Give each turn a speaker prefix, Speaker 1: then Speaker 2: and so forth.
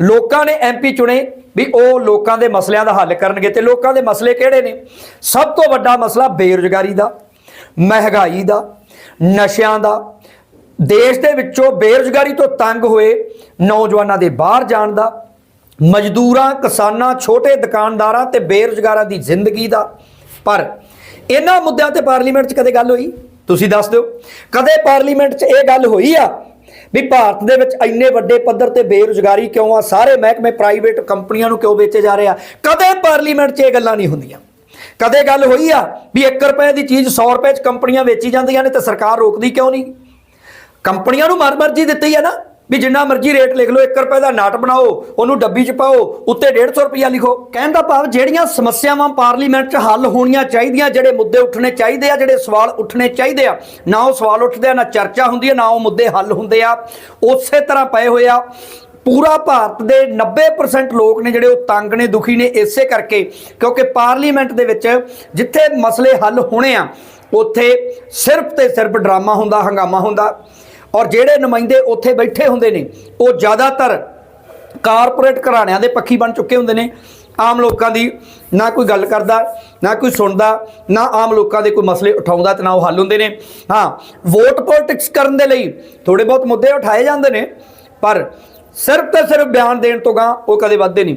Speaker 1: ਲੋਕਾਂ ਨੇ ਐਮਪੀ ਚੁਣੇ ਵੀ ਉਹ ਲੋਕਾਂ ਦੇ ਮਸਲਿਆਂ ਦਾ ਹੱਲ ਕਰਨਗੇ ਤੇ ਲੋਕਾਂ ਦੇ ਮਸਲੇ ਕਿਹੜੇ ਨੇ? ਸਭ ਤੋਂ ਵੱਡਾ ਮਸਲਾ ਬੇਰੁਜ਼ਗਾਰੀ ਦਾ, ਮਹਿੰਗਾਈ ਦਾ, ਨਸ਼ਿਆਂ ਦਾ। ਦੇਸ਼ ਦੇ ਵਿੱਚੋਂ ਬੇਰੁਜ਼ਗਾਰੀ ਤੋਂ ਤੰਗ ਹੋਏ ਨੌਜਵਾਨਾਂ ਦੇ ਬਾਹਰ ਜਾਣ ਦਾ, ਮਜ਼ਦੂਰਾਂ, ਕਿਸਾਨਾਂ, ਛੋਟੇ ਦੁਕਾਨਦਾਰਾਂ ਤੇ ਬੇਰੁਜ਼ਗਾਰਾਂ ਦੀ ਜ਼ਿੰਦਗੀ ਦਾ। ਪਰ ਇਹਨਾਂ ਮੁੱਦਿਆਂ ਤੇ ਪਾਰਲੀਮੈਂਟ 'ਚ ਕਦੇ ਗੱਲ ਹੋਈ? ਤੁਸੀਂ ਦੱਸ ਦਿਓ। ਕਦੇ ਪਾਰਲੀਮੈਂਟ 'ਚ ਇਹ ਗੱਲ ਹੋਈ ਆ ਵੀ ਭਾਰਤ ਦੇ ਵਿੱਚ ਇੰਨੇ ਵੱਡੇ ਪੱਧਰ ਤੇ ਬੇਰੁਜ਼ਗਾਰੀ ਕਿਉਂ ਆ? ਸਾਰੇ ਮਹਿਕਮੇ ਪ੍ਰਾਈਵੇਟ ਕੰਪਨੀਆਂ ਨੂੰ ਕਿਉਂ ਵੇਚੇ ਜਾ ਰਹੇ ਆ? ਕਦੇ ਪਾਰਲੀਮੈਂਟ 'ਚ ਇਹ ਗੱਲਾਂ ਨਹੀਂ ਹੁੰਦੀਆਂ। ਕਦੇ ਗੱਲ ਹੋਈ ਆ ਵੀ 1 ਰੁਪਏ ਦੀ ਚੀਜ਼ 100 ਰੁਪਏ 'ਚ ਕੰਪਨੀਆਂ ਵੇਚੀ ਜਾਂਦੀਆਂ ਨੇ ਤੇ ਸਰਕਾਰ ਰੋਕਦੀ ਕਿਉਂ ਨਹੀਂ? ਕੰਪਨੀਆਂ ਨੂੰ ਮਰਮਰਜੀ ਦਿੱਤੀ ਹੈ ਨਾ। ਵੀ ਜਿੰਨਾ ਮਰਜ਼ੀ ਰੇਟ ਲਿਖ ਲਓ 1 ਰੁਪਏ ਦਾ ਨਾਟ ਬਣਾਓ, ਉਹਨੂੰ ਡੱਬੀ 'ਚ ਪਾਓ, ਉੱਤੇ 150 ਰੁਪਿਆ ਲਿਖੋ। ਕਹਿਣ ਦਾ ਭਾਵ ਜਿਹੜੀਆਂ ਸਮੱਸਿਆਵਾਂ ਪਾਰਲੀਮੈਂਟ 'ਚ ਹੱਲ ਹੋਣੀਆਂ ਚਾਹੀਦੀਆਂ, ਜਿਹੜੇ ਮੁੱਦੇ ਉੱਠਣੇ ਚਾਹੀਦੇ ਆ, ਜਿਹੜੇ ਸਵਾਲ ਉੱਠਣੇ ਚਾਹੀਦੇ ਆ, ਨਾ ਉਹ ਸਵਾਲ ਉੱਠਦੇ ਆ, ਨਾ ਚਰਚਾ ਹੁੰਦੀ ਹੈ ਨਾ ਉਹ ਮੁੱਦੇ ਹੱਲ ਹੁੰਦੇ ਆ, ਉਸੇ ਤਰ੍ਹਾਂ ਪਏ ਹੋਏ ਆ। ਪੂਰਾ ਭਾਰਤ ਦੇ 90% ਲੋਕ ਨੇ ਜਿਹੜੇ ਉਹ ਤੰਗ ਨੇ, ਦੁਖੀ ਨੇ, ਇਸੇ ਕਰਕੇ, ਕਿਉਂਕਿ ਪਾਰਲੀਮੈਂਟ ਦੇ ਵਿੱਚ ਜਿੱਥੇ ਮਸਲੇ ਹੱਲ ਹੋਣੇ ਆ, ਉੱਥੇ ਸਿਰਫ ਤੇ ਸਿਰਫ ਡਰਾਮਾ ਹੁੰਦਾ, ਹੰਗਾਮਾ ਹੁੰਦਾ। ਔਰ ਜਿਹੜੇ ਨੁਮਾਇੰਦੇ ਉੱਥੇ ਬੈਠੇ ਹੁੰਦੇ ਨੇ, ਉਹ ਜ਼ਿਆਦਾਤਰ ਕਾਰਪੋਰੇਟ ਘਰਾਣਿਆਂ ਦੇ ਪੱਖੀ ਬਣ ਚੁੱਕੇ ਹੁੰਦੇ ਨੇ। ਆਮ ਲੋਕਾਂ ਦੀ ਨਾ ਕੋਈ ਗੱਲ ਕਰਦਾ, ਨਾ ਕੋਈ ਸੁਣਦਾ, ਨਾ ਆਮ ਲੋਕਾਂ ਦੇ ਕੋਈ ਮਸਲੇ ਉਠਾਉਂਦਾ ਤੇ ਨਾ ਉਹ ਹੱਲ ਹੁੰਦੇ ਨੇ। ਹਾਂ, ਵੋਟ ਪੋਲਿਟਿਕਸ ਕਰਨ ਦੇ ਲਈ ਥੋੜੇ ਬਹੁਤ ਮੁੱਦੇ ਉਠਾਏ ਜਾਂਦੇ ਨੇ, ਪਰ ਸਿਰਫ ਤੇ ਸਿਰਫ ਬਿਆਨ ਦੇਣ ਤੋਂ ਗਾਂ ਉਹ ਕਦੇ ਵੱਧਦੇ ਨਹੀਂ।